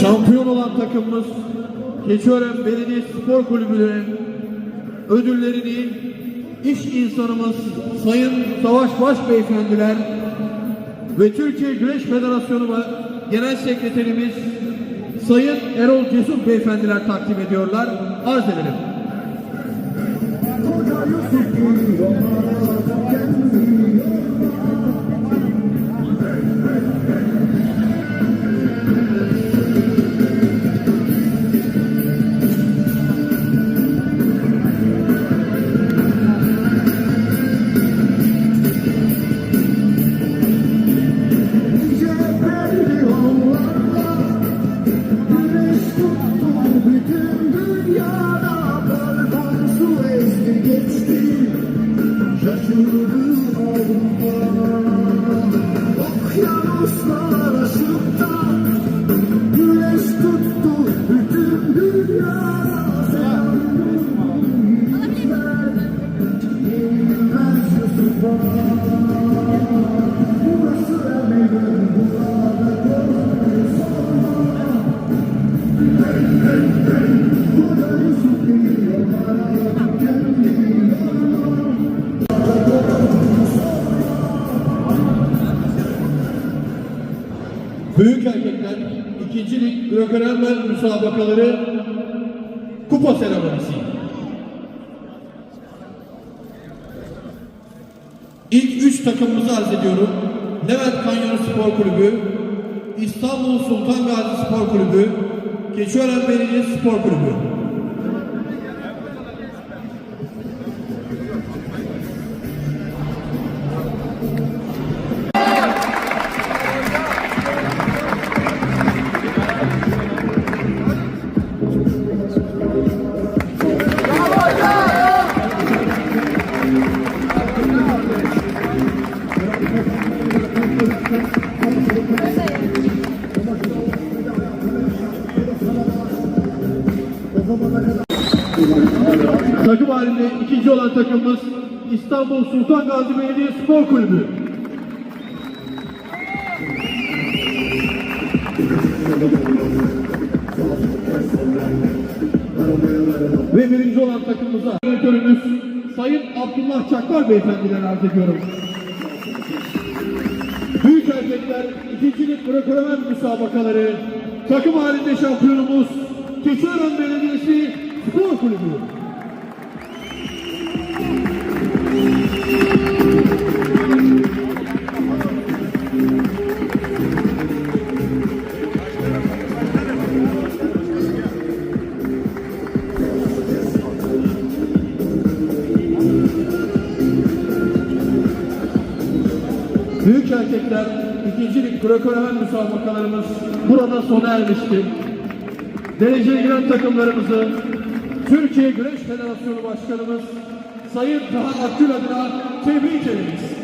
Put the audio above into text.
Şampiyon olan takımımız Keçiören Belediye Spor Kulübü'nün ödüllerini iş insanımız Sayın Savaş Baş Beyefendiler ve Türkiye Güreş Federasyonu Genel Sekreterimiz Sayın Erol Cesur Beyefendiler takdim ediyorlar. Arz edelim. Okyanuslar aşıp da Güneş tuttu bütün dünyada Yenilmez Yusuf'a Büyük erkekler ikinci lig Greco-Roman müsabakaları kupa seremonisi. İlk üç takımımızı arz ediyorum. Levent Kanyonu Spor Kulübü, İstanbul Sultan Gazi Spor Kulübü, Keçiören Belediye Spor Kulübü. Takım halinde ikinci olan takımımız İstanbul Sultan Gazi Belediye Spor Kulübü. Ve birinci olan takımımıza yönetörümüz Sayın Abdullah Çaklar Beyefendiler arz ediyorum. Büyük erkekler ikincilik bırakılaman müsabakaları takım halinde şampiyonumuz Keçiören Belediyesi Spor Kulübü. Büyük erkekler ikincilik Greco-Roman müsabakalarımız burada sona ermişti. Dereceye giren takımlarımızı Türkiye Güreş Federasyonu Başkanımız Sayın Taha Akgül adına tebrik ederiz.